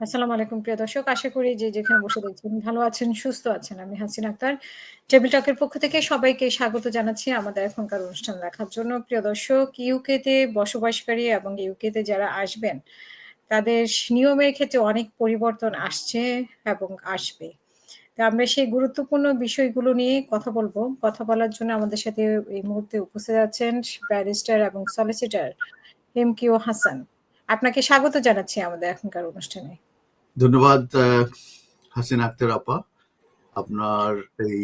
আসসালামু আলাইকুম প্রিয় দর্শক। আশা করি যে যেখানে বসে দেখছেন ভালো আছেন, সুস্থ আছেন। আমি হাসিন আক্তার। টেবিল টকের পক্ষ থেকে সবাইকে স্বাগত জানাচ্ছি আমাদের এখনকার অনুষ্ঠান দেখার জন্য। প্রিয় দর্শক, ইউকেতে বসবাসকারী এবং ইউকেতে যারা আসবেন, তাদের নিয়মের ক্ষেত্রে অনেক পরিবর্তন আসছে এবং আসবে। তো আমরা সেই গুরুত্বপূর্ণ বিষয়গুলো নিয়ে কথা বলব। কথা বলার জন্য আমাদের সাথে এই মুহূর্তে উপস্থিত আছেন ব্যারিস্টার এবং সলিসিটার এম কিউ হাসান। আপনাকে স্বাগত জানাচ্ছি আমাদের এখনকার অনুষ্ঠানে। ধন্যবাদ হাসিন আক্তার আপা আপনার এই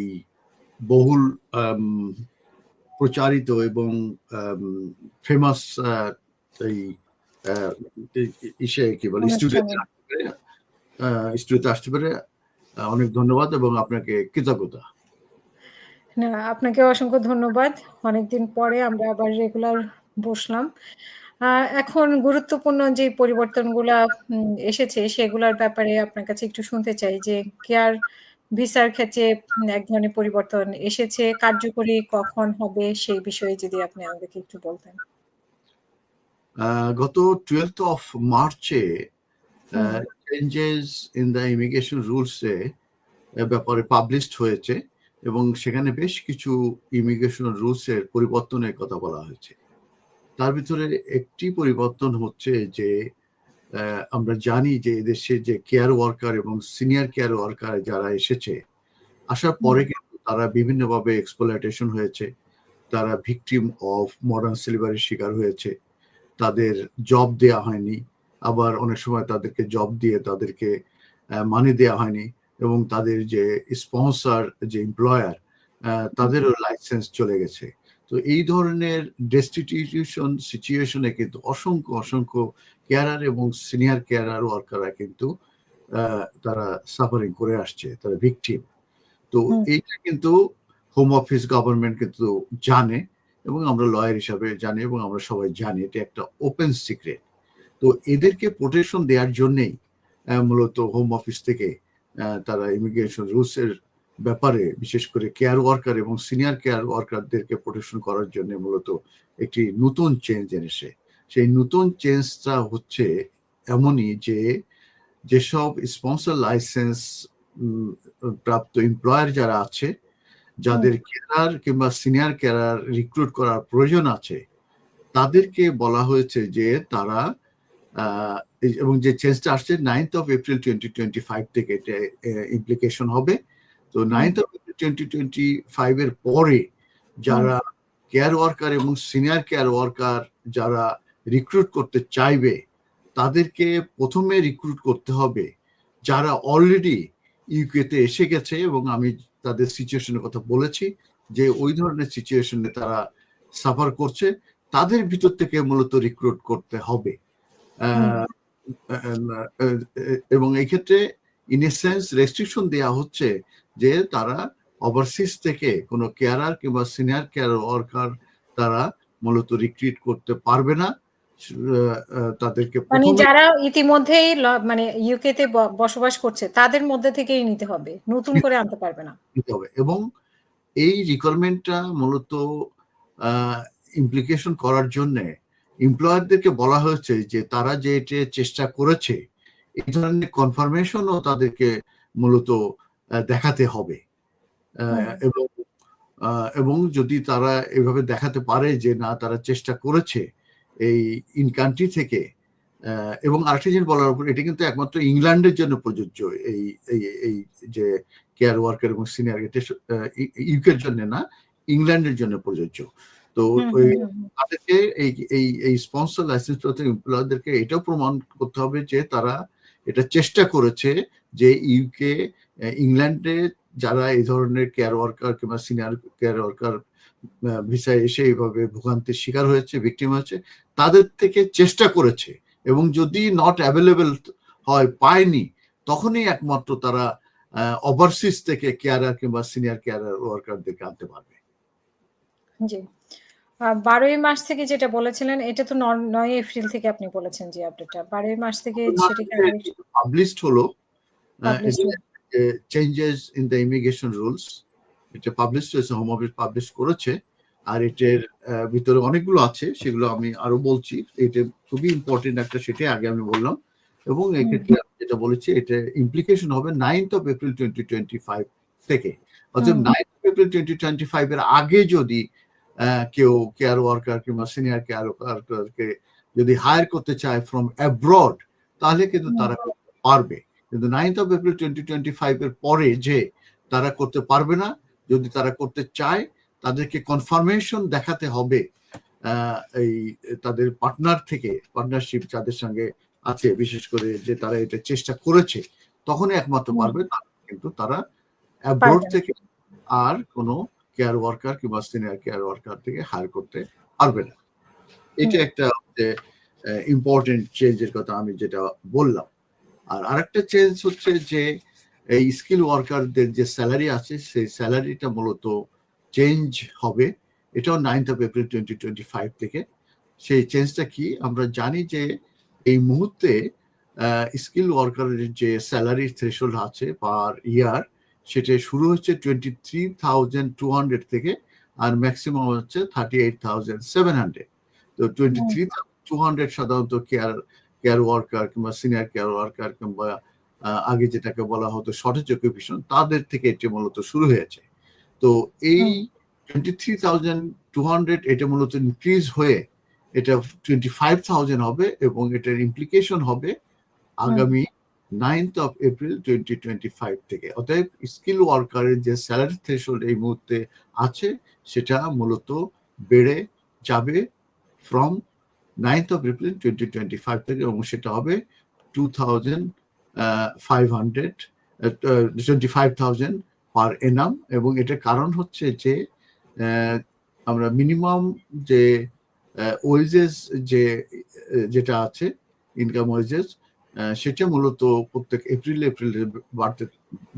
বহুল প্রচারিত এবং ফেমাস এই ইসে কি বলে স্টুডিওতে আসতে পেরে স্টুডিওতে আসতে পেরে আহ, অনেক ধন্যবাদ এবং আপনাকে কৃতজ্ঞতা না, আপনাকে অসংখ্য ধন্যবাদ। অনেকদিন পরে আমরা আবার রেগুলার বসলাম। এখন গুরুত্বপূর্ণ যে পরিবর্তনগুলা এসেছে সেগুলার ব্যাপারে আপনার কাছে একটু শুনতে চাই যে কেয়ার ভিসার ক্ষেত্রে এক ধরনের পরিবর্তন এসেছে। কার্যকরী কখন হবে সেই বিষয়ে যদি আপনি আমাদেরকে একটু বলতেন। গত টুয়েলথ অফ মার্চে চেঞ্জেস ইন দ্য ইমিগ্রেশন রুলসে ব্যাপারে পাবলিশড হয়েছে এবং সেখানে বেশ কিছু ইমিগ্রেশন রুলসের পরিবর্তনের কথা বলা হয়েছে তার ভিতরে একটি পরিবর্তন হচ্ছে যে আমরা জানি যে এদেশে যে কেয়ার ওয়ার্কার এবং সিনিয়র কেয়ার ওয়ার্কার যারা এসেছে আসার পরে কিন্তু তারা বিভিন্নভাবে এক্সপ্লয়টেশন হয়েছে। তারা ভিকটিম অফ মডার্ন সিলিভারের শিকার হয়েছে। তাদের জব দেয়া হয়নি। আবার অনেক সময় তাদেরকে জব দিয়ে তাদেরকে মানি দেওয়া হয়নি এবং তাদের যে স্পন্সর যে এমপ্লয়ার তাদেরও লাইসেন্স চলে গেছে। তো এই ধরনের ডেস্টিটিউশন সিচুয়েশনে কিন্তু অসংখ্য অসংখ্য কেয়ারার এবং সিনিয়র কেয়ারার ওয়ার্কাররা কিন্তু আহ, তারা সাফারিং করে আসছে তারা ভিকটিম তো। এইটা কিন্তু হোম অফিস গভর্নমেন্ট কিন্তু জানে এবং আমরা লয়ার হিসাবে জানি এবং আমরা সবাই জানি এটা একটা ওপেন সিক্রেট তো এদেরকে প্রোটেকশন দেওয়ার জন্যেই মূলত হোম অফিস থেকে আহ, তারা ইমিগ্রেশন রুলসের ব্যাপারে বিশেষ করে কেয়ার ওয়ার্কার এবং সিনিয়র কেয়ার ওয়ার্কারদেরকে প্রোটেকশন করার জন্য মূলত একটি নতুন চেঞ্জ এনেছে। সেই নতুন চেঞ্জটা হচ্ছে এমনই যে যেসব স্পন্সর লাইসেন্স প্রাপ্ত এমপ্লয়ার যারা আছে যাদের কেয়ার কিংবা সিনিয়র কেয়ার রিক্রুট করার প্রয়োজন আছে তাদেরকে বলা হয়েছে যে তারা এবং যে চেঞ্জটা আসছে ninth of April twenty twenty five থেকে এটা ইমপ্লিকেশন হবে। তো ninth of twenty twenty five এর পরে যারা কেয়ার ওয়ার্কার এবং সিনিয়র কেয়ার ওয়ার্কার যারা রিক্রুট করতে চাইবে তাদেরকে প্রথমে রিক্রুট করতে হবে যারা অলরেডি ইউকেতে এসে গেছে এবং আমি তাদের সিচুয়েশনের কথা বলেছি যে ওই ধরনের সিচুয়েশনে তারা সাফার করছে তাদের ভিতর থেকে মূলত রিক্রুট করতে হবে। এবং এই ক্ষেত্রে ইন এ সেন্স রেস্ট্রিকশন দেওয়া হচ্ছে যে তারা ওভারসিজ থেকে কোনো কেয়ারার কিংবা সিনিয়র কেয়ার ওয়ার্কার তারা মূলত রিক্রুট করতে পারবে না তাদেরকে মানে যারা ইতিমধ্যেই মানে ইউকেতে ব বসবাস করছে তাদের মধ্যে থেকেই নিতে হবে। নতুন করে আনতে পারবে না। দিতে হবে এবং এই রিকোয়ারমেন্টটা মূলত ইমপ্লিকেশন করার জন্য এমপ্লয়ারদেরকে বলা হয়েছে যে তারা যে এটা চেষ্টা করেছে এই ধরনের কনফার্মেশনও তাদেরকে মূলত দেখাতে হবে। আহ, এবং এবং যদি তারা এভাবে দেখাতে পারে যে না তারা চেষ্টা করেছে এই ইন কান্ট্রি থেকে এবং আরেকটা জিনিস বলার উপর এটা কিন্তু একমাত্র ইংল্যান্ডের জন্য প্রযোজ্য এই এই এই যে কেয়ার ওয়ার্কার এবং সিনিয়র ইউকের জন্য না ইংল্যান্ডের জন্য প্রযোজ্য। তো। তাদেরকে এই এই স্পন্সর লাইসেন্স এমপ্লয়ারদেরকে এটাও প্রমাণ করতে হবে যে তারা এটা চেষ্টা করেছে যে ইউকে ইংল্যান্ডে যারা এই ধরনের কেয়ার ওয়ার্কার কিংবা সিনিয়র কেয়ার ওয়ার্কার ভিসায় এসে এইভাবে ভোগান্তির শিকার হয়েছে ভিকটিম হয়েছে, তাদের থেকে চেষ্টা করেছে এবং যদি নট অ্যাভেলেবেল হয়, পায়নি, তখনই একমাত্র তারা ওভারসিজ থেকে কেয়ারার কিংবা সিনিয়র কেয়ারার ওয়ার্কারদেরকে আনতে পারবে জি। ১২ই মার্চ থেকে যেটা বলেছিলেন এটা তো নয় ৯ এপ্রিল থেকে আপনি বলেছেন যে আপডেটটা। ১২ই মার্চ থেকে পাবলিশড হলো। Changes in the immigration rules এটা পাবলিশ হয়েছে হোম অফিস পাবলিশ করেছে আর এটার ভিতরে অনেকগুলো আছে সেগুলো আমি আরও বলছি। এটা খুবই ইম্পর্টেন্ট একটা সেটাই আগে আমি বললাম। এবং এক্ষেত্রে যেটা বলেছি এটা ইমপ্লিকেশন হবে ninth of April twenty twenty five থেকে। অর্থাৎ ninth of April twenty twenty five এর আগে যদি কেউ কেয়ার ওয়ার্কার কিংবা সিনিয়র কেয়ার ওয়ার্কারকে যদি হায়ার করতে চায় ফ্রম অ্যাব্রড তাহলে কিন্তু তারা করতে পারবে কিন্তু ninth of April twenty twenty five এর পরে যে তারা করতে পারবে না যদি তারা করতে চায় তাদেরকে কনফার্মেশন দেখাতে হবে এই তাদের পার্টনার থেকে পার্টনারশিপ যাদের সঙ্গে আছে বিশেষ করে যে তারা এটা চেষ্টা করেছে তখনই একমাত্র। পারবে কিন্তু তারা অ্যাব্রোড। থেকে আর কোনো কেয়ার ওয়ার্কার কিংবা সিনিয়র কেয়ার ওয়ার্কার থেকে হায়ার করতে পারবে না। এটা। একটা ইম্পর্টেন্ট চেঞ্জের কথা আমি যেটা বললাম। আর আরেকটা চেঞ্জ হচ্ছে যে, এই স্কিল ওয়ার্কারদের যে স্যালারি আছে, সেই স্যালারিটা মূলত চেঞ্জ হবে। এটাও ninth of April twenty twenty five থেকে। সেই চেঞ্জটা কি? আমরা জানি যে, এই মুহূর্তে স্কিল ওয়ার্কারের যে স্যালারি থ্রেশোল্ড আছে পার ইয়ার সেটা শুরু হচ্ছে twenty three thousand two hundred থেকে আর ম্যাক্সিমাম হচ্ছে thirty eight thousand seven hundred তো টোয়েন্টি থ্রি টু হান্ড্রেড সাধারণত কেয়ার কেয়ার ওয়ার্কার কিংবা সিনিয়র কেয়ার ওয়ার্কার কিংবা আগে যেটাকে বলা হতো শর্টেজ অকুপেশন তাদের থেকে এটি মূলত শুরু হয়েছে। তো এই twenty three thousand two hundred এটা মূলত ইনক্রিজ হয়ে এটা টোয়েন্টি ফাইভ থাউজেন্ড হবে এবং এটার ইমপ্লিকেশন হবে আগামী ninth of April twenty twenty five থেকে। অতএব স্কিল ওয়ার্কারের যে স্যালারি থ্রেশোল্ড এই মুহূর্তে আছে, সেটা মূলত বেড়ে যাবে from ninth of April twenty twenty five থেকে এবং সেটা হবে two thousand five hundred twenty five thousand per annum এবং এটার কারণ হচ্ছে যে আমরা মিনিমাম যে ওয়েজেস যে যেটা আছে ইনকাম ওয়েজেস সেটা মূলত প্রত্যেক এপ্রিল এপ্রিলে বাড়তে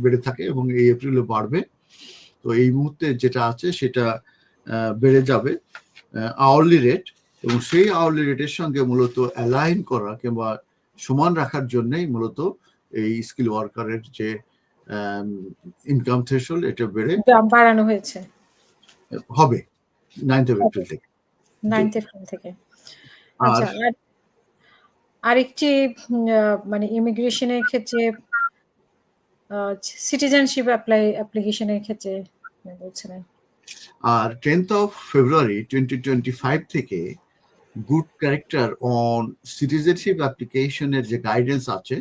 বেড়ে থাকে এবং এই এপ্রিলে বাড়বে। তো এই মুহূর্তে যেটা আছে সেটা বেড়ে যাবে। আওয়ারলি রেট এবং সেই আওয়ারলি রেটের সঙ্গে মূলত অ্যালাইন করা কিংবা সমান রাখার জন্যই মূলত এই স্কিল ওয়ার্কারের যে ইনকাম থ্রেশল এটা বেড়ে বাড়ানো হয়েছে। হবে নাইনথ এপ্রিল থেকে। নাইনথ এপ্রিল থেকে। আচ্ছা আরেকটি মানে ইমিগ্রেশনের ক্ষেত্রে সিটিজেনশিপ অ্যাপ্লাই অ্যাপ্লিকেশনের ক্ষেত্রে বলছিলেন। আর tenth of February twenty twenty five থেকে গুড ক্যারেক্টার অন সিটিজেনশিপ অ্যাপ্লিকেশনের যে গাইডেন্স আছে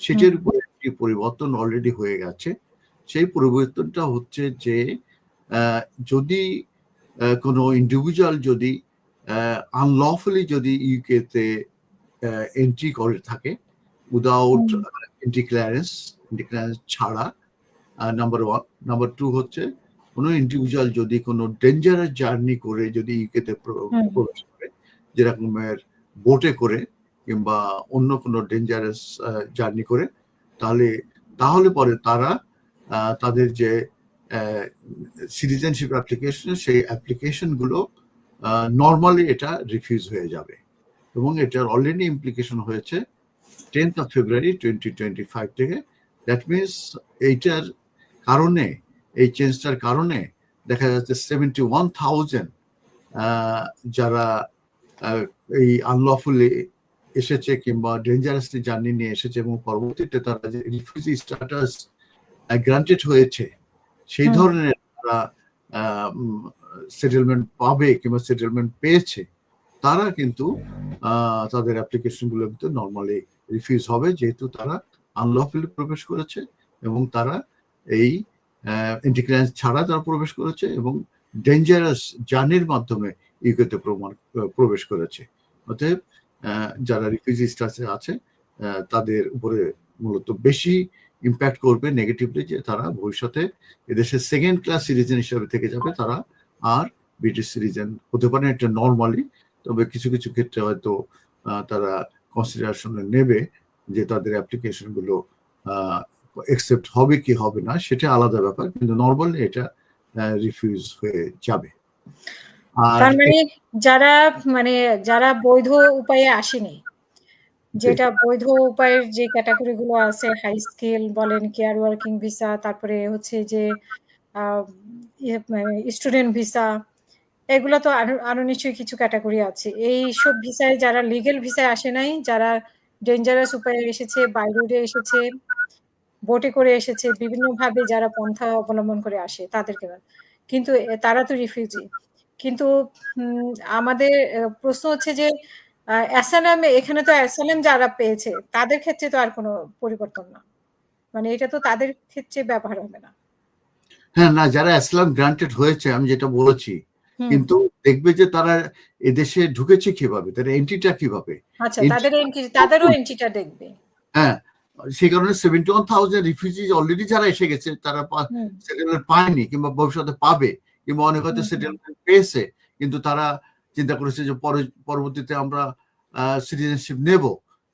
সেটির উপর একটি পরিবর্তন অলরেডি হয়ে গেছে। সেই পরিবর্তনটা হচ্ছে যে যদি কোনো ইন্ডিভিজুয়াল যদি আনলফুলি যদি ইউকেতে এন্ট্রি করে থাকে without. Entry clearance entry clearance ছাড়া নাম্বার ওয়ান নাম্বার টু হচ্ছে কোনো ইন্ডিভিজুয়াল যদি কোনো ডেঞ্জারাস জার্নি করে যদি ইউকেতে। প্রবেশ করে যেরকমের বোটে করে কিংবা অন্য কোনো ডেঞ্জারাস জার্নি করে তাহলে তাহলে পরে তারা তাদের যে সিটিজেনশিপ অ্যাপ্লিকেশন সেই অ্যাপ্লিকেশনগুলো নর্মালি এটা রিফিউজ হয়ে যাবে এবং এটার অলরেডি ইমপ্লিকেশন হয়েছে tenth of February twenty twenty five থেকে। দ্যাট মিনস এইটার কারণে এই চেঞ্জটার কারণে দেখা যাচ্ছে সেভেন্টি ওয়ান থাউজেন্ড যারা এই আনলফুলি এসেছে কিংবা ডেঞ্জারাসলি জার্নি নিয়ে এসেছে এবং পরবর্তীতে তারা যে রিফিউজি স্ট্যাটাস গ্রান্টেড হয়েছে সেই ধরনের তারা সেটেলমেন্ট পাবে কিংবা সেটেলমেন্ট পেয়েছে। তারা কিন্তু তাদের অ্যাপ্লিকেশনগুলো কিন্তু নর্মালি রিফিউজ হবে, যেহেতু তারা আনলফুলি প্রবেশ করেছে এবং তারা এই ইন্টিগ্রেন্স ছাড়া তারা প্রবেশ করেছে এবং ডেঞ্জারাস জার্নির মাধ্যমে ইউকেতে প্রমাণ প্রবেশ করেছে। অতএব যারা রিফিউজি স্টাসে আছে তাদের উপরে মূলত বেশি ইম্প্যাক্ট করবে নেগেটিভলি যে তারা ভবিষ্যতে এদেশের সেকেন্ড ক্লাস সিটিজেন হিসাবে থেকে যাবে, তারা আর ব্রিটিশ সিটিজেন হতে পারে এটা নর্মালি তবে কিছু কিছু ক্ষেত্রে হয়তো তারা কনসিডারেশনে নেবে যে তাদের অ্যাপ্লিকেশনগুলো একসেপ্ট হবে কি হবে না, সেটা আলাদা ব্যাপার, কিন্তু নর্মালি এটা রিফিউজ হয়ে যাবে। তার মানে যারা মানে যারা বৈধ উপায়ে আসেনি, যেটা বৈধ উপায়ের যে ক্যাটাগরি গুলো আছে হাই স্কিল বলেন কেয়ার ওয়ার্কিং ভিসা তারপরে হচ্ছে যে স্টুডেন্ট ভিসা এগুলো তো আরও নিশ্চয়ই কিছু ক্যাটাগরি আছে এই সব ভিসায় যারা লিগেল ভিসায় আসে নাই যারা ডেঞ্জারাস উপায়ে এসেছে, বাইরে এসেছে, বোটে করে এসেছে, বিভিন্নভাবে যারা পন্থা অবলম্বন করে আসে তাদেরকে কিন্তু তারা তো রিফিউজি। কিন্তু আমাদের প্রশ্ন হচ্ছে যে আ অ্যাসাইলাম এখানে তো অ্যাসালাম যারা পেয়েছে তাদের ক্ষেত্রে তো আর কোনো পরিবর্তন না। মানে এটা তো তাদের ক্ষেত্রে ব্যবহার হবে না। হ্যাঁ, না যারা অ্যাসলাম গ্রান্টেড হয়েছে আমি যেটা বলেছি। কিন্তু দেখবে যে তারা এদেশে ঢুকেছে কীভাবে? এন্ট্রিটা কীভাবে? আচ্ছা তাদের এন্ট্রি তাদেরও এন্ট্রিটা দেখবে। হ্যাঁ, সেই কারণে 71,000 রিফিউজিজ অলরেডি যারা এসে গেছে তারা সেটেলমেন্ট পায়নি কিংবা ভবিষ্যতে পাবে কিংবা অনেক হয়তো। সেটেলমেন্ট পেয়েছে। কিন্তু তারা চিন্তা করেছে যে পরবর্তীতে আমরা সিটিজেনশিপ নেব।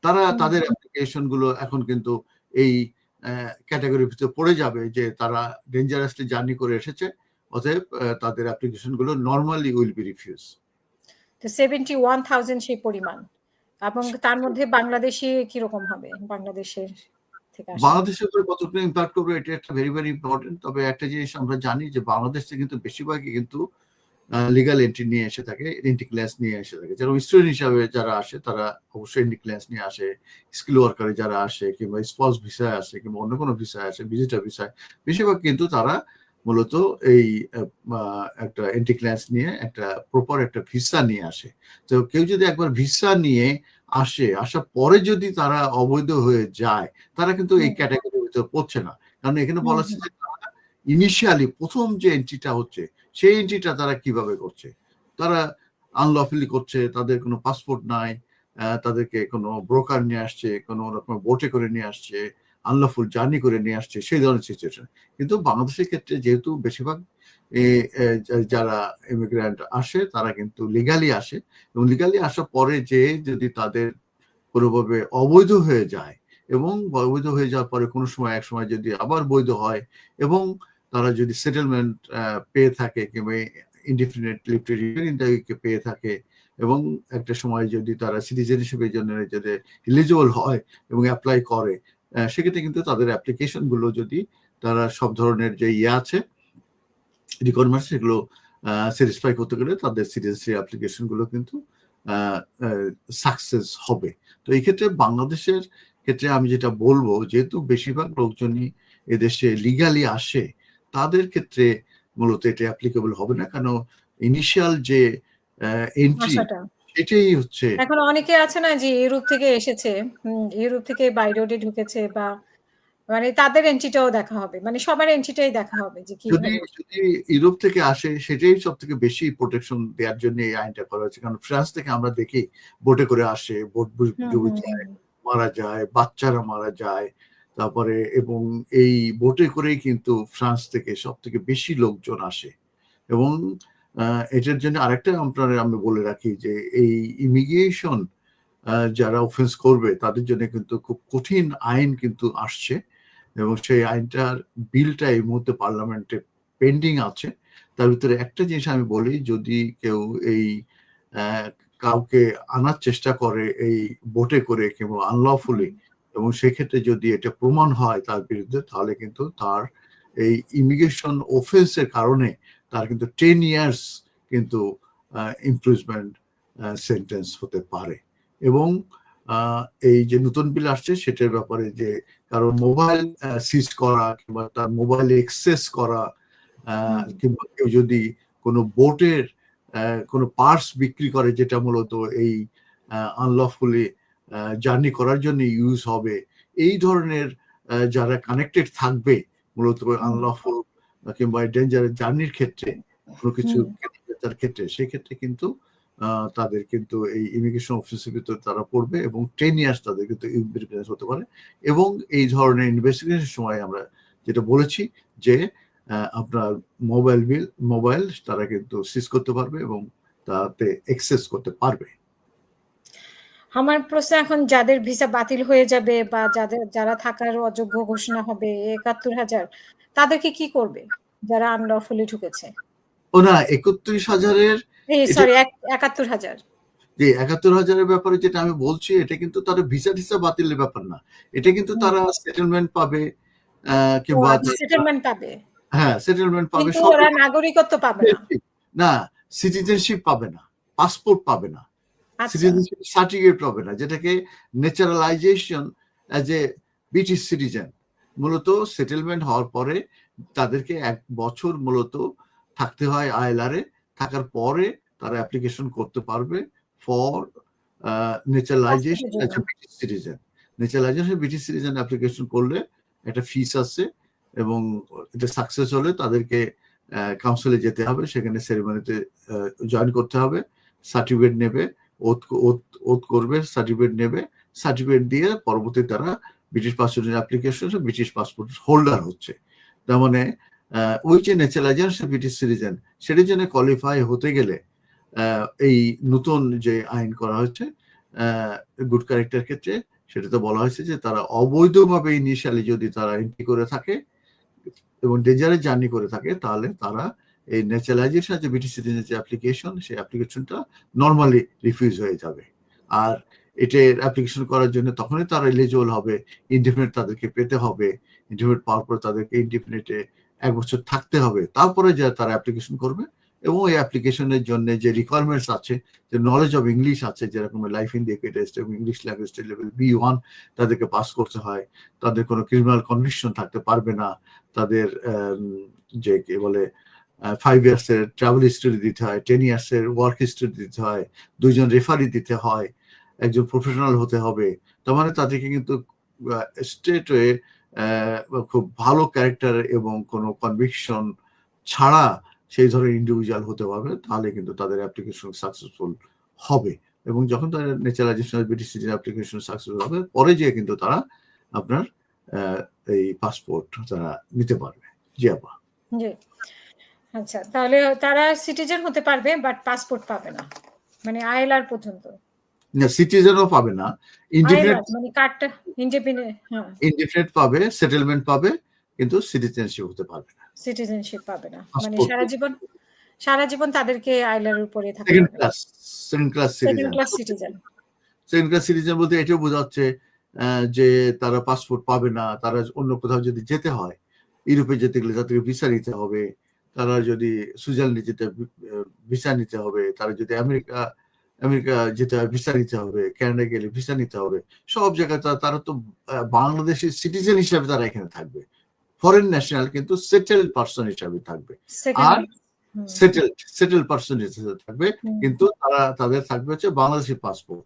তারা তাদের। অ্যাপ্লিকেশনগুলো এখন কিন্তু এই ক্যাটেগরির ভিতরে পড়ে যাবে যে তারা ডেঞ্জারাসলি জার্নি করে এসেছে। অতএব তাদের অ্যাপ্লিকেশনগুলো নরমালি উইল বি রিফিউজ। তো 71,000 সেই পরিমাণ। এবং তার মধ্যে বাংলাদেশী কীরকম হবে? বাংলাদেশের বাংলাদেশের উপরে কতটা ইমপ্যাক্ট করবে এটা একটা ভেরি, ভেরি ইম্পোর্টেন্ট। তবে একটা জিনিস আমরা জানি যে বাংলাদেশ কিন্তু বেশিরভাগই কিন্তু আ লিগ্যাল এন্ট্রি নিয়ে এসে থাকে, এন্ট্রি ক্লিয়ারেন্স নিয়ে এসে থাকে। যেমন স্টুডেন্ট হিসাবে যারা আসে তারা অবশ্যই এন্ট্রি ক্লিয়ারেন্স নিয়ে আসে। স্কিল ওয়ার্কার যারা আসে কিংবা স্পাউস ভিসায় আসে কিংবা অন্য কোনো ভিসায় আসে, ভিজিটর ভিসায় বেশিরভাগ কিন্তু তারা মূলত এই একটা এন্ট্রি ক্লিয়ারেন্স নিয়ে একটা প্রপার একটা ভিসা নিয়ে আসে। তো কেউ যদি একবার ভিসা নিয়ে আসে, আসার পরে যদি তারা অবৈধ হয়ে যায়, তারা কিন্তু এই। ক্যাটেগরির ভিতরে পড়ছে না। কারণ এখানে বলা হচ্ছে যে ইনিশিয়ালি প্রথম যে এন্ট্রিটা হচ্ছে, সেই এন্ট্রিটা তারা কীভাবে করছে? তারা আনলফুলি করছে, তাদের কোনো পাসপোর্ট নাই, তাদেরকে কোনো ব্রোকার নিয়ে আসছে, কোনো রকম বোটে করে নিয়ে আসছে, আনলফুল জার্নি করে নিয়ে আসছে, সেই ধরনের সিচুয়েশন। কিন্তু বাংলাদেশের ক্ষেত্রে যেহেতু বেশিরভাগ যারা ইমিগ্রেন্ট আসে তারা কিন্তু লিগালি আসে এবং লিগালি আসার পরে যেয়ে যদি তাদের কোনোভাবে অবৈধ হয়ে যায় এবং অবৈধ হয়ে যাওয়ার পরে কোনো সময় এক সময় যদি আবার বৈধ হয় এবং তারা যদি সেটেলমেন্ট পেয়ে থাকে কিংবা indefinite leave to remain in the UK পেয়ে থাকে এবং একটা সময় যদি তারা সিটিজেনশিপের জন্য যদি এলিজিবল হয় এবং অ্যাপ্লাই করে, সেক্ষেত্রে কিন্তু তাদের অ্যাপ্লিকেশনগুলো যদি তারা সব ধরনের যে ইয়ে আছে রিকোয়ারমেন্টস সেগুলো স্যাটিসফাই করতে গেলে তাদের সিটিজেনশিপ অ্যাপ্লিকেশনগুলো কিন্তু সাকসেস হবে। তো এই ক্ষেত্রে বাংলাদেশের ক্ষেত্রে আমি যেটা বলব যেহেতু বেশিরভাগ লোকজনই এদেশে লিগালি আসে, তাদের ক্ষেত্রে মূলত এটা অ্যাপ্লিকেবল হবে না। কারণ ইনিশিয়াল যে এন্ট্রি সেটাই হচ্ছে এখন অনেকে আছে না যে ইউরোপ থেকে এসেছে, ইউরোপ থেকে বাই রোডে ঢুকেছে বা মানে তাদের এন্ট্রিটাও দেখা হবে। মানে সবার এন্ট্রিটাই দেখা হবে যে যদি যদি ইউরোপ থেকে আসে সেটাই সবথেকে বেশি প্রোটেকশন দেওয়ার জন্য এই আইনটা করা হয়েছে। কারণ ফ্রান্স থেকে আমরা দেখি বোটে করে আসে, বোট ডুবে যায়, মারা যায়, বাচ্চারা মারা যায়। তারপরে এবং এই বোটে করেই কিন্তু ফ্রান্স থেকে সব থেকে বেশি লোকজন আসে। এবং এটার জন্য আরেকটা আপনার আমি বলে রাখি যে এই ইমিগ্রেশন যারা অফেন্স করবে, তাদের জন্য কিন্তু খুব কঠিন আইন কিন্তু আসছে এবং সেই আইনটার বিলটা এই মুহূর্তে পার্লামেন্টে পেন্ডিং আছে। তার ভিতরে একটা জিনিস আমি বলি, যদি কেউ এই কাউকে আনার চেষ্টা করে এই বোটে করে কিংবা আনলফুলি এবং সেক্ষেত্রে যদি এটা প্রমাণ হয় তার বিরুদ্ধে, তাহলে কিন্তু তার এই ইমিগ্রেশন অফেন্স এর কারণে তার কিন্তু টেন ইয়ার্স কিন্তু ইমপ্রিজমেন্ট সেন্টেন্স হতে পারে। এবং এই যে নতুন বিল আসছে সেটার ব্যাপারে যে কারও মোবাইল সিজ করা কিংবা তার মোবাইল এক্সেস করা কিংবা কেউ যদি কোনো বোটের কোনো পার্টস বিক্রি করে যেটা মূলত এই আনলফুলি জার্নি করার জন্য ইউজ হবে। এই ধরনের যারা কানেক্টেড থাকবে মূলত। আনলফুল কিংবা ডেঞ্জারাস জার্নির ক্ষেত্রে কোনো কিছু। কেনাবেচার ক্ষেত্রে সেক্ষেত্রে কিন্তু তাদের কিন্তু এই ইমিগ্রেশন অফিসের ভিতরে তারা পড়বে এবং 10 ইয়ার্স তাদের কিন্তু ইমপ্রিজমেন্ট হতে পারে। এবং এই ধরনের ইনভেস্টিগেশন সময় আমরা যেটা বলেছি যে আপনার মোবাইল বিল মোবাইল তারা কিন্তু সিজ করতে পারবে এবং তাতে অ্যাক্সেস করতে পারবে। আমার প্রশ্ন এখন যাদের ভিসা বাতিল হয়ে যাবে বা যাদের যারা থাকার অযোগ্য ঘোষণা হবে ৭১,০০০ তাদেরকে কি করবে? যারা আনলফুলি ঢুকেছে? ও না ৩১,০০০ এর এই এটা সরি এক ৭১,০০০ জি ৭১,০০০ এর ব্যাপারে যেটা আমি বলছি এটা কিন্তু তারা ভিসা-টিসা বাতিলের ব্যাপার না। এটা কিন্তু তারা সেটেলমেন্ট পাবে কিংবা আচ্ছা সেটেলমেন্ট পাবে। হ্যাঁ, সেটেলমেন্ট পাবে ওরা নাগরিকত্ব পাবে না। সিটিজেনশিপ পাবে না, পাসপোর্ট পাবে না। আচ্ছা সিটিজেনশিপ সার্টিফিকেট পাবে না যেটাকে naturalisation as a British citizen মূলত সেটেলমেন্ট হওয়ার পরে তাদেরকে এক বছর মূলত থাকতে হয় আইএলআরে থাকার পরে তারা অ্যাপ্লিকেশন করতে পারবে ফর ন্যাচারালাইজেশন জন্য। British citizen naturalisation British citizen application করলে একটা ফিস আছে এবং এটা সাকসেস হলে তাদেরকে কাউন্সিলে যেতে হবে। সেখানে সেরিমনিতে জয়েন করতে হবে। সার্টিফিকেট নেবে ওথ ওথ করবে সার্টিফিকেট নেবে। সার্টিফিকেট দিয়ে পরবর্তী তারা ব্রিটিশ পাসপোর্টের অ্যাপ্লিকেশন ব্রিটিশ পাসপোর্ট হোল্ডার হচ্ছে। তার মানে ওই যে ন্যাচারালাইজেশন ব্রিটিশ সিটিজেন সেটার জন্য কোয়ালিফাই হতে গেলে এই নতুন যে আইন করা হয়েছে গুড ক্যারেক্টার ক্ষেত্রে, সেটা তো বলা হয়েছে যে তারা অবৈধভাবে ইনিশিয়ালি যদি তারা এন্ট্রি করে থাকে এবং ডেঞ্জারে জার্নি করে থাকে, তাহলে তারা এই ন্যাচারালাইজেশন যে ব্রিটিশ সিটিজেন যে অ্যাপ্লিকেশন সেই অ্যাপ্লিকেশনটা নর্মালি রিফিউজ হয়ে যাবে। আর এটার অ্যাপ্লিকেশন করার জন্য তখনই তারা এলিজিবল হবে। ইনডিফিনিট তাদেরকে পেতে হবে। ইনডিফিনিট পাওয়ার পর তাদেরকে ইনডিফিনিটে এক বছর থাকতে হবে। তারপরে যা তারা অ্যাপ্লিকেশন করবে এবং এই অ্যাপ্লিকেশনের জন্য যে রিকোয়ারমেন্টস আছে, যে নলেজ অফ ইংলিশ আছে, যেরকম লাইফ ইন টেস্ট এবং English language level B one তাদেরকে পাস করতে হয়। তাদের কোনো ক্রিমিনাল কনভিকশন থাকতে পারবে না। তাদের যে কি বলে ফাইভ ইয়ার্স এর ট্রাভেল হিস্টরি দিতে হয় টেন ইয়ার্স এর ওয়ার্ক হিস্টরি দিতে হয়, দুইজন রেফারি দিতে হয়। একজন প্রফেশনাল হতে হবে, তার মানে তাদেরকে কিন্তু স্টেট খুব ভালো ক্যারেক্টার এবং কোনো কনভিকশন ছাড়া সেই ধরনের ইন্ডিভিজুয়াল হতে পারবে, তাহলে কিন্তু তাদের অ্যাপ্লিকেশন সাকসেসফুল হবে। এবং যখন তাদের ন্যাচারালাইজেশন ব্রিটিশ অ্যাপ্লিকেশন সাকসেসফুল হবে, পরে যেয়ে কিন্তু তারা আপনার এই পাসপোর্ট তারা নিতে পারবে। জি আপা। জি। আচ্ছা তাহলে তারা সিটিজেন হতে পারবে বাট পাসপোর্ট পাবে না। মানে আইএলআর পর্যন্ত। সিটিজেনও পাবে না। ইনডিফিনিট মানে হ্যাঁ। ইনডিফিনিট পাবে সেটেলমেন্ট পাবে কিন্তু সিটিজেনশিপ হতে পারবে না। সিটিজেনশিপ পাবে না। মানে সারা জীবন সারা জীবন তাদেরকে আইএলআর উপরে second class second class second citizen class citizen second class citizen বলতে এটাও বোঝাচ্ছে যে তারা পাসপোর্ট পাবে না তারা অন্য কোথাও যদি যেতে হয় ইউরোপে যেতে গেলে তাদেরকে ভিসা নিতে হবে তারা যদি সুইজারল্যান্ডে যেতে ভিসা নিতে হবে তারা যদি আমেরিকা আমেরিকা যেতে হয় ভিসা নিতে হবে কানাডা গেলে ভিসা নিতে হবে সব জায়গায় তারা- তো বাংলাদেশের সিটিজেন হিসাবে তারা এখানে থাকবে। ফরেন ন্যাশনাল কিন্তু সেটেল পার্সন হিসাবে থাকবে। আর সেটেল সেটেল পার্সন হিসেবে থাকবে কিন্তু তারা তাদের থাকবে হচ্ছে বাংলাদেশি পাসপোর্ট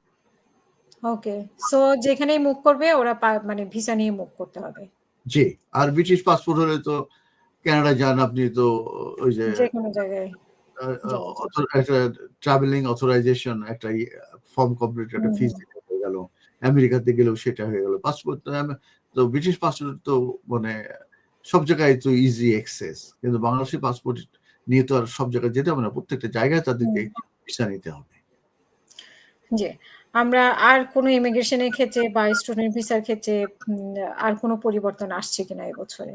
ওকে সো যেখানেই মুভ করবে ওরা মানে ভিসা নিয়ে মুভ করতে হবে। জি আর ব্রিটিশ পাসপোর্ট হলে তো কানাডা যান আপনি তো ওই যে যে কোনো জায়গায়। একটা ট্রাভেলিং অথরাইজেশন একটা ফর্ম কমপ্লিট একটা হয়ে গেল। আমেরিকাতে গেলেও সেটা হয়ে গেল। পাসপোর্ট তো ব্রিটিশ পাসপোর্ট তো মানে সব জায়গায় তো ইজি অ্যাক্সেস কিন্তু বাংলাদেশি পাসপোর্ট নিয়ে তো আর সব জায়গায় যেতে হবে না। প্রত্যেকটা জায়গায় তাদেরকে ভিসা নিতে হবে। জি আমরা আর কোনো ইমিগ্রেশনের ক্ষেত্রে বা স্টুডেন্ট ভিসার ক্ষেত্রে আর কোনো পরিবর্তন আসছে কিনা এবছরে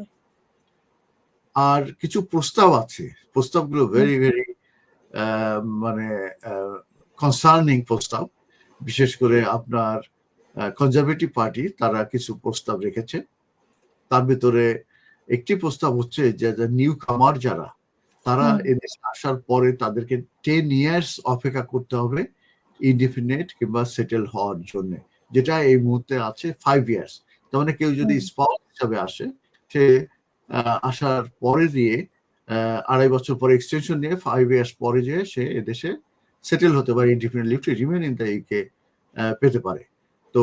আর কিছু প্রস্তাব আছে। প্রস্তাবগুলো ভেরি ভেরি মানে কনসার্নিং প্রস্তাব বিশেষ করে আপনার কনজারভেটিভ পার্টি তারা কিছু প্রস্তাব রেখেছে তার ভিতরে একটি প্রস্তাব হচ্ছে যে নিউ কামার যারা তারা। এদেশে আসার পরে তাদেরকে টেন ইয়ার্স অপেক্ষা করতে হবে ইনডিফিনিট কিংবা সেটেল হওয়ার জন্য যেটা এই মুহূর্তে আছে ফাইভ ইয়ার্স তার মানে কেউ যদি। স্পাউস হিসাবে আসে সে আসার পরে দিয়ে আড়াই বছর পরে এক্সটেনশন নিয়ে ফাইভ ইয়ার্স পরে যে সে এদেশে সেটেল হতে পারে indefinite leave to remain in the UK পেতে পারে। তো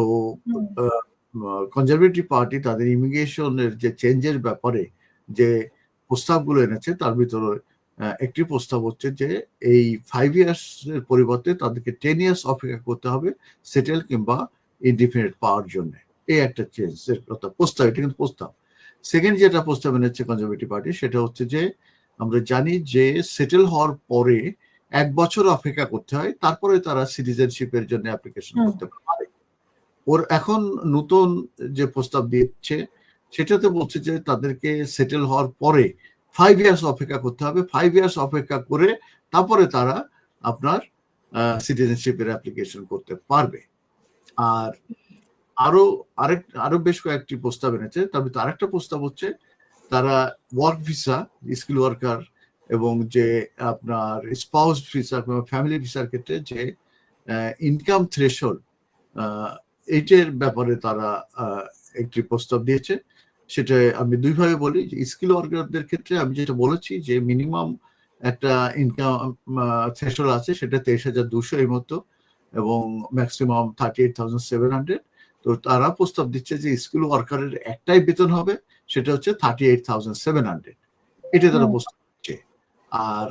কনজারভেটিভ পার্টি তাদের ইমিগ্রেশনের যে চেঞ্জের ব্যাপারে যে প্রস্তাবগুলো এনেছে তার ভিতরে একটি প্রস্তাব হচ্ছে যে এই ফাইভ ইয়ার্স এর পরিবর্তে তাদেরকে টেন ইয়ার্স অপেক্ষা করতে হবে সেটেল কিংবা ইনডিফিনিট পাওয়ার জন্য। এই একটা চেঞ্জ এর কথা প্রস্তাব এটা কিন্তু প্রস্তাব। সেকেন্ড যেটা প্রস্তাব এনেছে কনজারভেটিভ পার্টি সেটা হচ্ছে যে আমরা জানি যে সেটেল হওয়ার পরে এক বছর অপেক্ষা করতে হয় তারপরে তারা সিটিজেনশিপের জন্য অ্যাপ্লিকেশন করতে পারে। ওর এখন নতুন যে প্রস্তাব দিচ্ছে সেটাতে বলছে যে তাদেরকে সেটেল হওয়ার পরে ফাইভ ইয়ার্স অপেক্ষা করতে হবে। ফাইভ ইয়ার্স অপেক্ষা করে তারপরে তারা আপনার সিটিজেনশিপের অ্যাপ্লিকেশন করতে পারবে। আর আরও আরেক আরও বেশ কয়েকটি প্রস্তাব এনেছে। তবে তার ভিতরে আরেকটা প্রস্তাব হচ্ছে তারা ওয়ার্ক ভিসা স্কিল ওয়ার্কার এবং যে আপনার স্পাউস ভিসা ফ্যামিলি ভিসার ক্ষেত্রে যে ইনকাম থ্রেশল এইটার ব্যাপারে তারা একটি প্রস্তাব দিয়েছে। সেটা আমি দুইভাবে বলি, যে স্কিল ওয়ার্কারদের ক্ষেত্রে আমি যেটা বলেছি যে মিনিমাম একটা ইনকাম থ্রেশল আছে, সেটা তেইশ হাজার দুশো এই মতো এবং maximum thirty eight thousand seven hundred তো তারা প্রস্তাব দিচ্ছে যে স্কিল ওয়ার্কারের একটাই বেতন হবে সেটা হচ্ছে thirty eight thousand seven hundred এটা তারা। প্রস্তাব দিচ্ছে। আর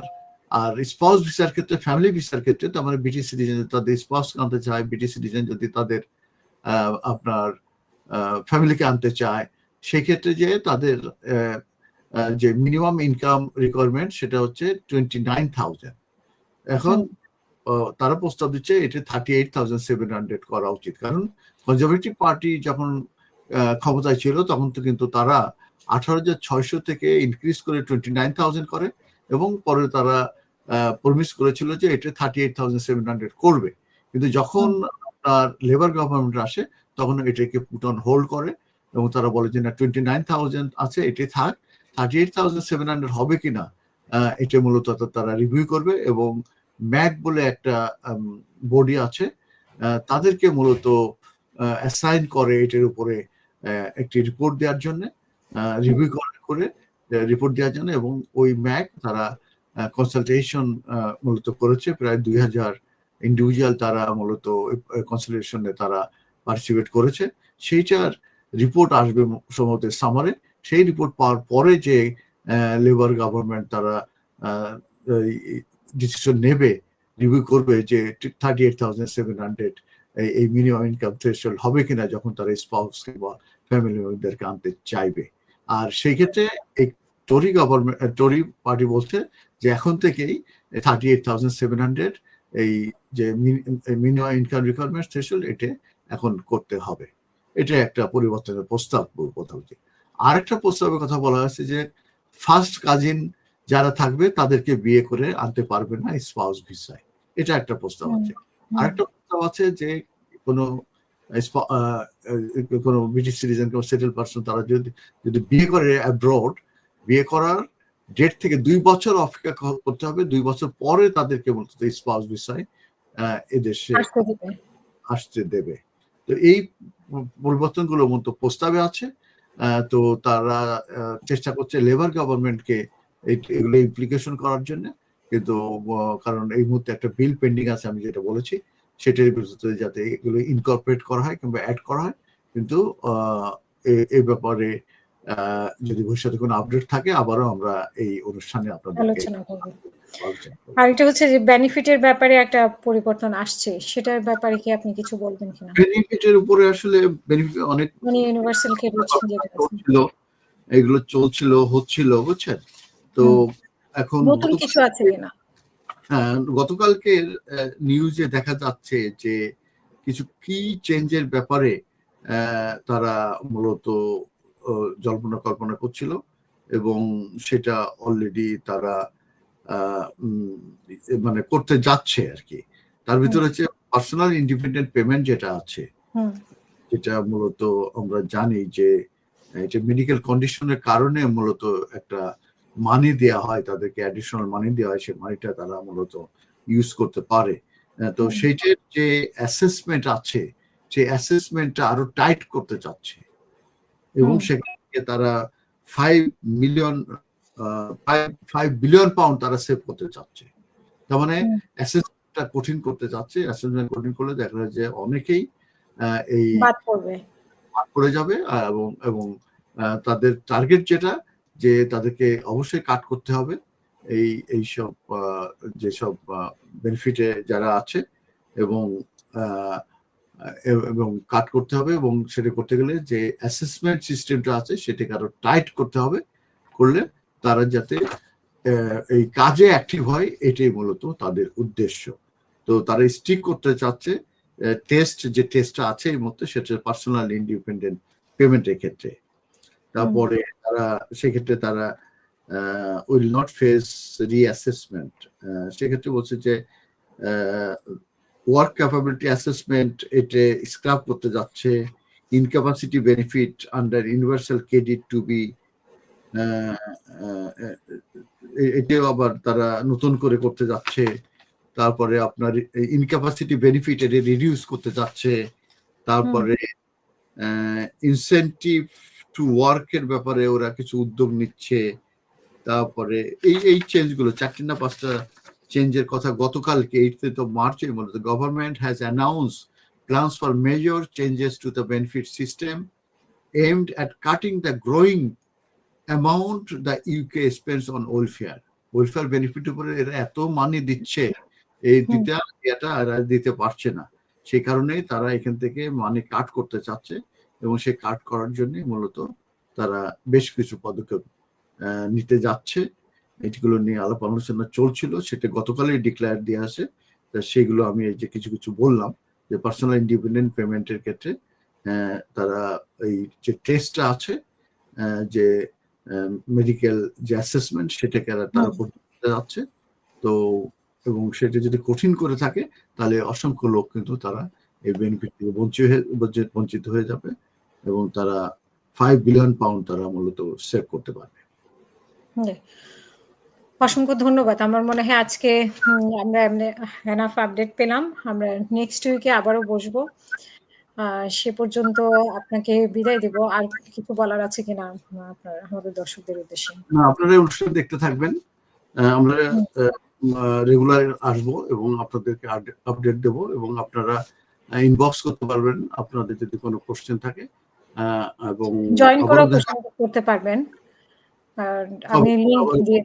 আর স্পাউস ভিসার ক্ষেত্রে ফ্যামিলি ভিসার ক্ষেত্রে তো আমার ব্রিটিশ সিটিজেন তাদের স্পাউস আনতে চায় ব্রিটিশ সিটিজেন যদি তাদের আপনার ফ্যামিলিকে আনতে চায় সেক্ষেত্রে যে তাদের যে মিনিমাম ইনকাম রিকোয়ারমেন্ট সেটা হচ্ছে টোয়েন্টি নাইন থাউজেন্ড এখন তারা প্রস্তাব দিচ্ছে এটা thirty eight thousand seven hundred করা উচিত। কারণ কনজারভেটিভ পার্টি যখন ক্ষমতায় ছিল তখন তো কিন্তু তারা আঠারো হাজার ছয়শো থেকে ইনক্রিজ করে টোয়েন্টি নাইন থাউজেন্ড করে এবং পরে তারা প্রমিস করেছিল যে এটা thirty eight thousand seven hundred করবে। কিন্তু যখন তার লেবার গভর্নমেন্ট আসে তখন এটাকে পুট অন হোল্ড করে এবং তারা বলে যে না টোয়েন্টি নাইন থাউজেন্ড আছে এটি থাক। Thirty eight thousand seven hundred হবে কিনা আহ, এটা মূলত তারা রিভিউ করবে এবং ম্যাক বলে একটা বডি আছে তাদেরকে মূলত অ্যাসাইন করে এটার উপরে একটি রিপোর্ট দেওয়ার জন্য রিভিউ করে রিপোর্ট দেওয়ার জন্য এবং ওই ম্যাক তারা কনসালটেশন মূলত করেছে। প্রায় দুই হাজার ইন্ডিভিজুয়াল তারা মূলত কনসালটেশনে তারা পার্টিসিপেট করেছে। সেইটার রিপোর্ট আসবে সম্ভবত সামারে সেই রিপোর্ট পাওয়ার পরে যে লেবার গভর্নমেন্ট তারা ডিসিশন নেবে রিভিউ করবে যে thirty eight thousand seven hundred এই মিনিমাম ইনকাম থ্রেশল হবে কিনা যখন তারা স্পাউস কিংবা ফ্যামিলি মেম্বারদেরকে আনতে চাইবে। আর সেই ক্ষেত্রে এই টরি গভর্নমেন্ট টরি পার্টি বলছে যে এখন থেকেই thirty eight thousand seven hundred এই যে মিনিমাম ইনকাম রিকোয়ারমেন্ট থ্রেশল এটা এখন করতে হবে। এটা একটা পরিবর্তনের প্রস্তাব কথা হচ্ছে আরেকটা প্রস্তাবের কথা বলা হয়েছে যে ফার্স্ট কাজিন যারা থাকবে তাদেরকে বিয়ে করে আনতে পারবে না স্পাউস ভিসায় এটা একটা প্রস্তাব আছে। হুম। আরেকটা প্রস্তাব আছে যে কোনো কোনো ব্রিটিশ সিটিজেন কোনো সেটেল পার্সন তারা যদি যদি বিয়ে করে অ্যাব্রড বিয়ে করার ডেট থেকে দুই বছর অপেক্ষা করতে হবে দুই বছর পরে তাদেরকে মূলত স্পাউস বিষয় এদেশে আসতে দেবে। তো এই পরিবর্তনগুলো মূলত প্রস্তাবে আছে। তো তারা চেষ্টা করছে লেবার গভর্নমেন্টকে এগুলো ইমপ্লিকেশন করার জন্য। কিন্তু কারণ এই মুহূর্তে একটা বিল পেন্ডিং আছে আমি যেটা বলেছি। সেটার বিরুদ্ধে যাতে এগুলো ইনকর্পোরেট করা হয় কিংবা অ্যাড করা হয়। কিন্তু এ- ব্যাপারে যদি ভবিষ্যতে কোনো আপডেট থাকে আবারও আমরা এই অনুষ্ঠানে আলোচনা করব। আর এটা হচ্ছে যে বেনিফিটের ব্যাপারে একটা পরিবর্তন আসছে। সেটার ব্যাপারে কি আপনি কিছু বলবেন কিনা? বেনিফিটের উপরে আসলে বেনিফিট অনেক মানে ইউনিভার্সাল ক্রেডিট চলছিল এগুলো চলছিল হচ্ছিল বুঝছেন? তো এখন নতুন কিছু আছে কিনা? গতকালকের নিউজে দেখা যাচ্ছে যে কিছু কি চেঞ্জের ব্যাপারে তারা মূলত জল্পনা কল্পনা করছিল এবং সেটা অলরেডি তারা আহ, উম, মানে করতে যাচ্ছে আর কি তার ভিতরে হচ্ছে পার্সোনাল ইন্ডিপেন্ডেন্ট পেমেন্ট যেটা আছে যেটা মূলত আমরা জানি যে এটা মেডিকেল কন্ডিশনের কারণে মূলত একটা মানি দেওয়া হয় তাদেরকে অ্যাডিশনাল মানি দেওয়া হয় সেই মানিটা তারা মূলত ইউজ করতে পারে তো। সেইটার যে অ্যাসেসমেন্ট আছে সেই অ্যাসেসমেন্টটা আরও টাইট করতে চাচ্ছে এবং। সেখান থেকে তারা five million five billion pound তারা সেভ করতে চাচ্ছে তার মানে। অ্যাসেসমেন্টটা কঠিন করতে চাচ্ছে অ্যাসেসমেন্ট কঠিন করলে দেখা যায় যে অনেকেই এই বাদ পড়ে যাবে এবং এবং তাদের টার্গেট যেটা যে তাদেরকে অবশ্যই কাট করতে হবে। এই এইসব যেসব বেনিফিটে যারা আছে এবং এবং কাট করতে হবে এবং সেটা করতে গেলে যে অ্যাসেসমেন্ট সিস্টেমটা আছে সেটাকে আরও টাইট করতে হবে। করলে তারা যাতে এই কাজে অ্যাক্টিভ হয় এটাই মূলত তাদের উদ্দেশ্য। তো তারা স্টিক করতে চাচ্ছে টেস্ট যে টেস্টটা আছে এই মধ্যে সেটা পার্সোনাল ইন্ডিপেন্ডেন্ট পেমেন্টের ক্ষেত্রে। তারপরে তারা, সেক্ষেত্রে তারা উইল নট ফেস রিঅ্যাসেসমেন্ট সেক্ষেত্রে বলছে যে ওয়ার্ক ক্যাপাবিলিটি অ্যাসেসমেন্ট এটা স্ক্রাব করতে যাচ্ছে incapacity benefit under universal credit to be এটাও আবার তারা নতুন করে করতে যাচ্ছে, তারপরে আপনার ইনক্যাপাসিটি বেনিফিট এটা রিডিউস করতে যাচ্ছে, তারপরে ইনসেন্টিভ টু ওয়ার্কের ব্যাপারে ওরা কিছু উদ্যোগ নিচ্ছে তারপরে এই এই চেঞ্জগুলো চারটি না পাঁচটা চেঞ্জের কথা গতকালকে এইটতে তো মার্চে মূলত government has announce plans for major changes to the benefit system aimed at cutting the growing amount the UK spends on welfare. Welfare benefit উপরে এরা এত মানি দিচ্ছে এই। দিটা এটা এরা দিতে পারছে না সেই কারণে তারা এখান থেকে মানি কাট করতে চাচ্ছে এবং সেই কাট করার জন্য মূলত তারা বেশ কিছু পদক্ষেপ নিতে যাচ্ছে। এটিগুলো নিয়ে আলাপ আলোচনা চলছিল। সেটা গতকালই ডিক্লেয়ার দিয়ে আসে। তা সেগুলো আমি এই যে কিছু কিছু বললাম যে পার্সোনাল ইন্ডিপেন্ডেন্ট পেমেন্টের ক্ষেত্রে তারা এই যে টেস্টটা আছে যে মেডিকেল যে অ্যাসেসমেন্ট সেটাকে তারা করতে যাচ্ছে। তো এবং সেটা যদি কঠিন করে থাকে তাহলে অসংখ্য লোক কিন্তু তারা এই বেনিফিট থেকে বঞ্চিত হয়ে বঞ্চিত- বঞ্চিত হয়ে যাবে। এবং তারা ফাইভ বিলিয়ন পাউন্ড তারা মূলত সেভ করতে পারবে অসংখ্য ধন্যবাদ। আমার মনে হয় আজকে আমরা এমনি এনাফ আপডেট পেলাম। আমরা নেক্সট উইকে আবারও বসবো। সে পর্যন্ত আপনাকে বিদায় দিব। আর কিছু বলার আছে কিনা আপনার আমাদের দর্শকদের উদ্দেশ্যে? না আপনারা অনুষ্ঠান দেখতে থাকবেন আহ, আমরা। রেগুলার আসব এবং আপনাদেরকে আপডেট দেব এবং আপনারা ইনবক্স করতে পারবেন আপনাদের যদি কোনো কোশ্চেন থাকে এবং জয়েন কোশ্চেন করতে পারবেন। আমি লিংক দিয়ে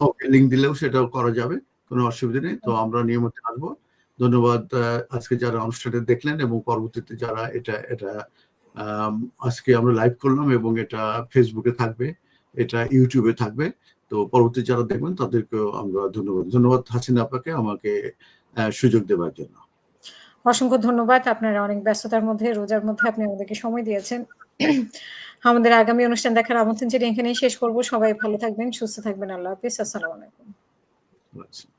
ওকে লিঙ্ক দিলেও সেটাও করা যাবে কোনো অসুবিধা নেই। তো আমরা নিয়মিত আসব। ধন্যবাদ আজকে যারা অনুষ্ঠানে দেখলেন এবং পরবর্তীতে যারা এটা এটা আজকে আমরা লাইভ করলাম এবং এটা ফেসবুকে থাকবে এটা ইউটিউবে থাকবে। তো পরবর্তী যারা দেখবেন তাদেরকেও আমরা ধন্যবাদ। ধন্যবাদ হাসিনা আপাকে আমাকে সুযোগ দেওয়ার জন্য। অসংখ্য ধন্যবাদ। আপনারা অনেক ব্যস্ততার মধ্যে রোজার মধ্যে আপনি আমাদেরকে সময় দিয়েছেন। আমাদের আগামী অনুষ্ঠান দেখার আমন্ত্রণ যেটা এখানেই শেষ করব সবাই ভালো থাকবেন, সুস্থ থাকবেন। আল্লাহ হাফিজ আসসালামু আলাইকুম। আচ্ছা